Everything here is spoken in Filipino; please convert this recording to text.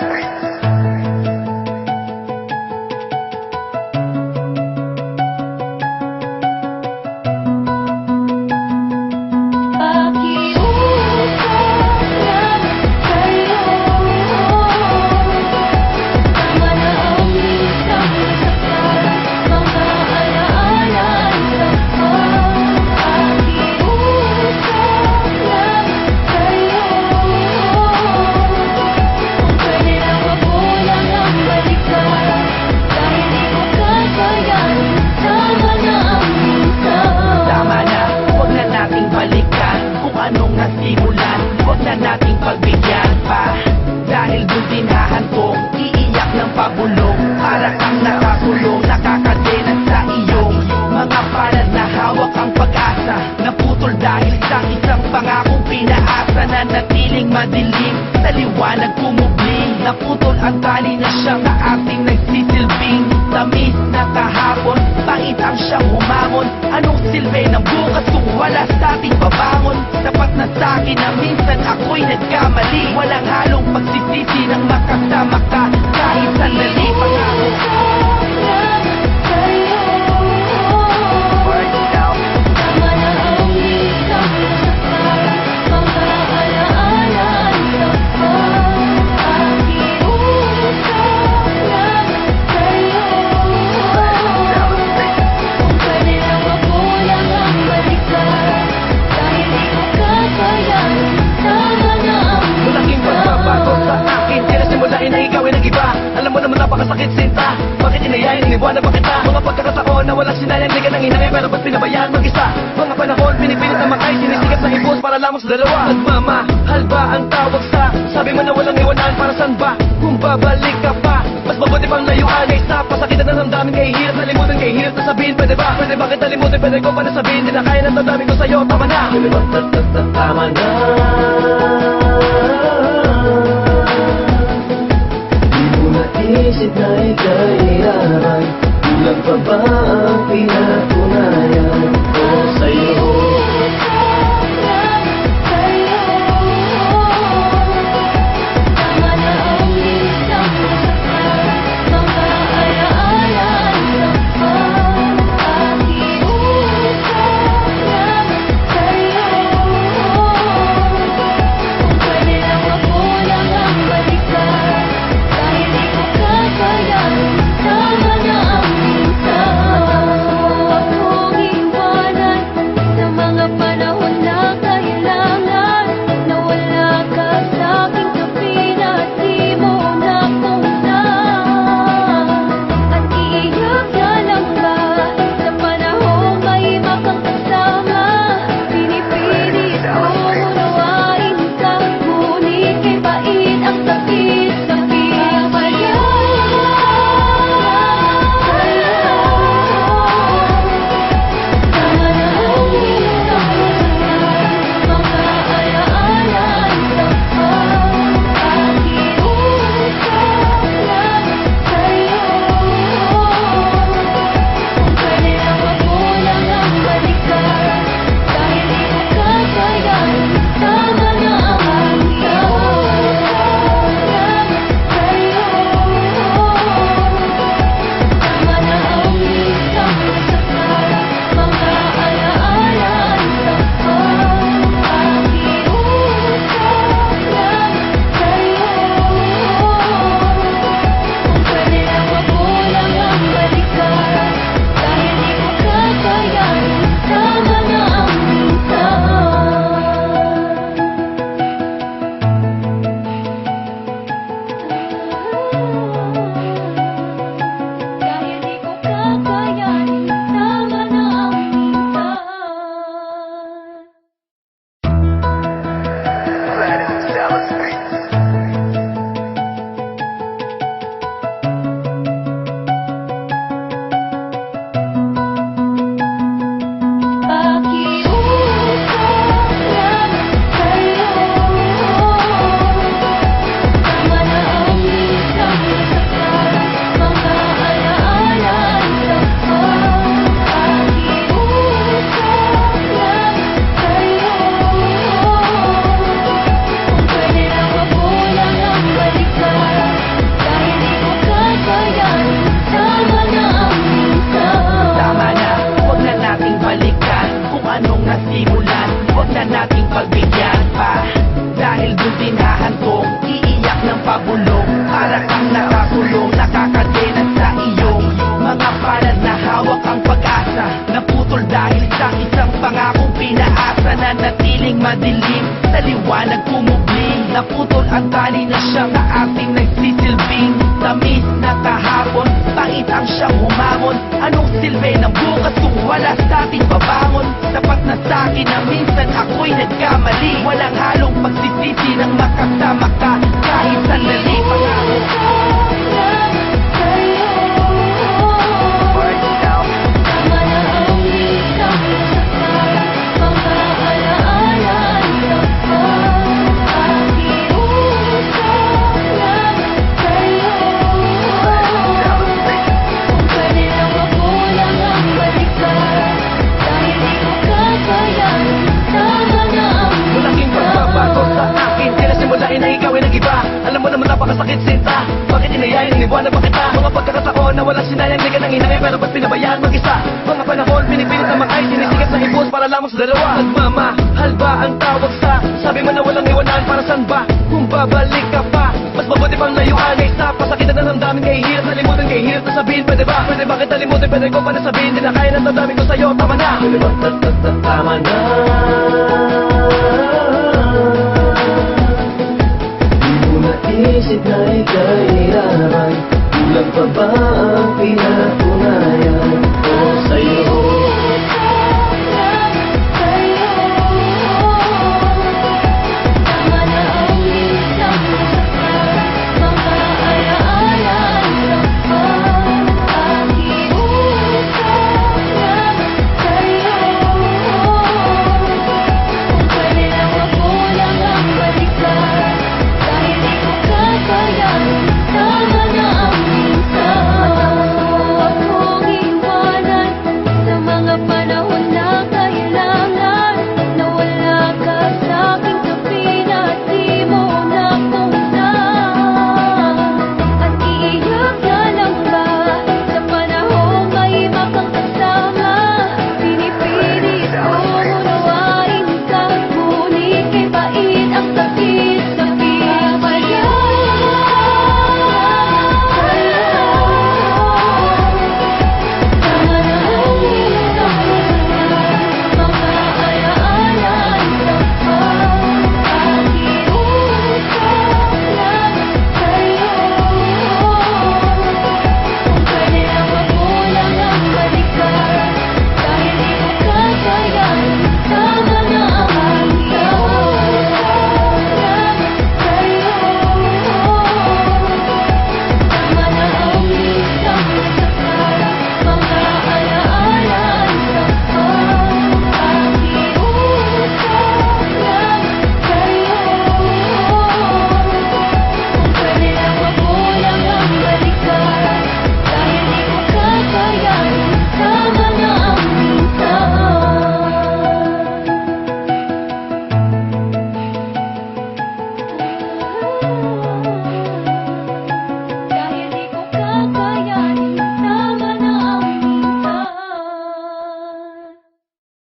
Thank. Sa liwanag kumubling Naputol ang tali na siyang ating nagsisilbing Tamis na kahapon Pangit ang siyang humamon Anong silbi ng bukas kung wala sa ating babangon Sapat na sa akin na minsan ako'y nagkamali. Walang halong pagsisisi ng makasama ka Kahit sandali pangako walang sinayang Di ka nang inangay pero ba't pinabayaan mag-isa? Mga panahon pinipilit na makay Sinisikat na ibos para lamang sa dalawa. Nagmamahal ba ang tawag sa Sabi mo na walang iwanan para saan ba? Kung babalik ka pa Mas mabuti pang layuan Kaysa pasakitan na namdamin kay hirap na limutan Kay hirap na sabihin pwede ba? Pwede ba kita limutin Pwede ko pa na sabihin Di na kaya na damdamin ko sa'yo Tama na. Tama na pumubli Naputol ang tali na siya na ating nagsisilbing Tamis na kahapon, pangit ang siyang humamon Anong silbi ng bukas kung wala sa ating babangon Tapat na sa akin na minsan ako'y nagkamali. Walang halong ibuan na bakit Mga pagkakataon na walang sinayang Di ka nang inangay pero ba't pinabayaan mag-isa? Mga panahon pinipilit na makay Sinisikat na ipos para lamang sa dalawa. Nagmamahal ba ang tawag sa? Sabi mo na walang iwanan para saan ba? Kung babalik ka pa Mas mabuti pang layuan. Kaysa pasakit na naramdamin Kay hirap na limutan Kay hirap na sabihin. Pwede ba? Pwede ba kita limutin? Pwede ko pa na sabihin Di na kaya na damdamin ko sa'yo? Tama na. Tama na